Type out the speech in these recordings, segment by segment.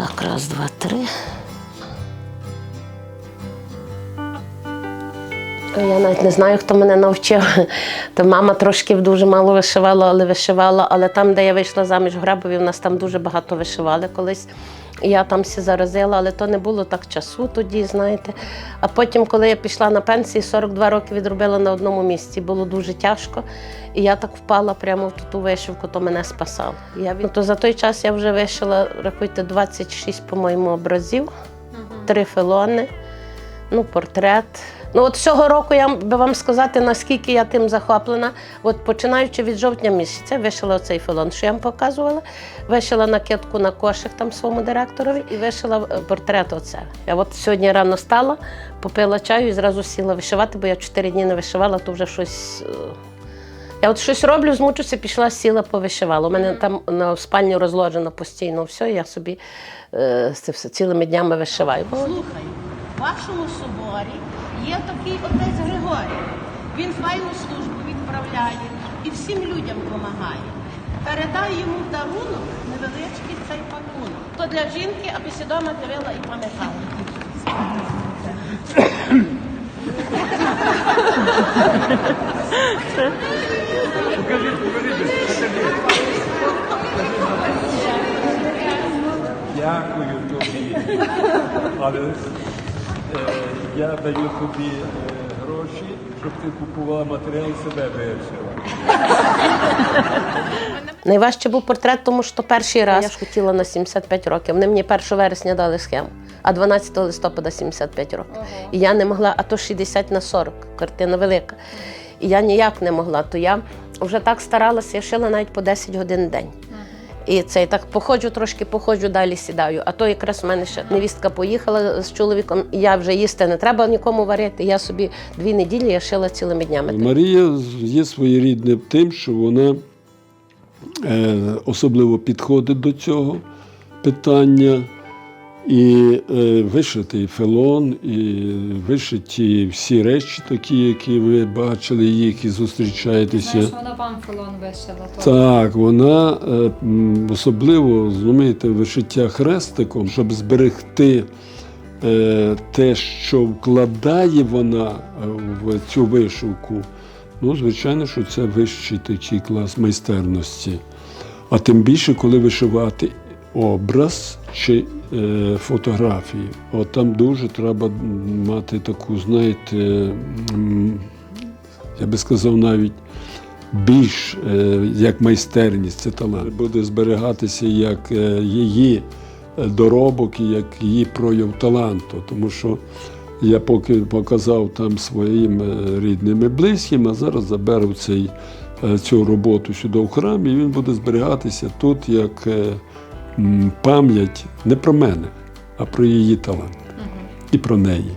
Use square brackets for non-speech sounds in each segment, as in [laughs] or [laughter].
Так, раз, два, три. Я навіть не знаю, хто мене навчив. [laughs] То мама трошки дуже мало вишивала, але вишивала. Але там, де я вийшла заміж в Грабові, у нас там дуже багато вишивали колись. Я там всі заразила, але то не було так часу тоді, знаєте. А потім, коли я пішла на пенсію, 42 роки відробила на одному місці. Було дуже тяжко. І я так впала прямо в ту вишивку, то мене спасало. Я, то за той час я вже вишила, рахуйте, 26, по-моєму, образів, три филони, ну, портрет. Ну, от цього року я би вам сказати, наскільки я тим захоплена. От починаючи від жовтня місяця, вишила оцей фелон, що я вам показувала, вишила накидку на кошик там своєму директорові і вишила е, портрет оце. Я от сьогодні рано стала, попила чаю і зразу сіла вишивати, бо я чотири дні не вишивала, то вже щось. е, Я от щось роблю, змучуся, пішла, сіла, повишивала. У мене там на спальні розложено постійно все, я собі е, це все цілими днями вишиваю. Слухай, в вашому соборі є такий отець Григорій. Він файну службу відправляє і всім людям допомагає. Передай йому дарунок невеличкий цей пакунок. То для жінки, аби си дома дивила і пам'ятала. Дякую тобі. Е, я даю тобі е, гроші, щоб ти купувала матеріал і себе вирішила. Найважче був портрет, тому що перший раз я ж хотіла на 75 років. Вони мені 1 вересня дали схему, а 12 листопада 75 років. І я не могла, а то 60 на 40, картина велика. І я ніяк не могла. То я вже так старалася, я шила навіть по 10 годин в день. І це так походжу трошки, походжу, далі сідаю. А то якраз у мене ще невістка поїхала з чоловіком, я вже їсти не треба нікому варити. Я собі дві неділі я шила цілими днями. Марія є своєрідним тим, що вона е, особливо підходить до цього питання. І е, вишитий фелон, і вишиті всі речі, такі, які ви бачили, які зустрічаєтеся. Знаєш, вона вам фелон вишила. то. Так, вона е, особливо розумієте, вишиття хрестиком, щоб зберегти е, те, що вкладає вона е, в цю вишивку. Ну, звичайно, що це вищий такий клас майстерності. А тим більше, коли вишивати образ чи фотографії. От там дуже треба мати таку, знаєте, я би сказав, навіть більш е, як майстерність, це талант. Буде зберігатися як е, її доробок і як її прояв таланту. Тому що я поки показав там своїм е, рідним і близьким, а зараз заберу цей, е, цю роботу сюди в храм, і він буде зберігатися тут як е, пам'ять не про мене, а про її талант і про неї.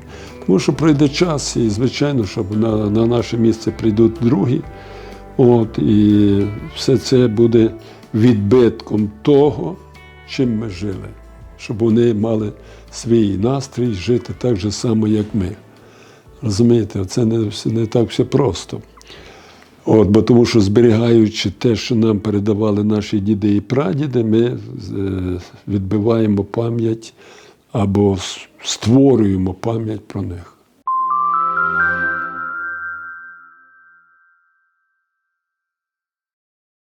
Тому що пройде час, і звичайно, що на, на наше місце прийдуть другі. От, і все це буде відбитком того, чим ми жили, щоб вони мали свій настрій жити так же само, як ми. Розумієте, це не, не так все просто. От, бо тому що зберігаючи те, що нам передавали наші діди і прадіди, ми е, відбиваємо пам'ять або створюємо пам'ять про них.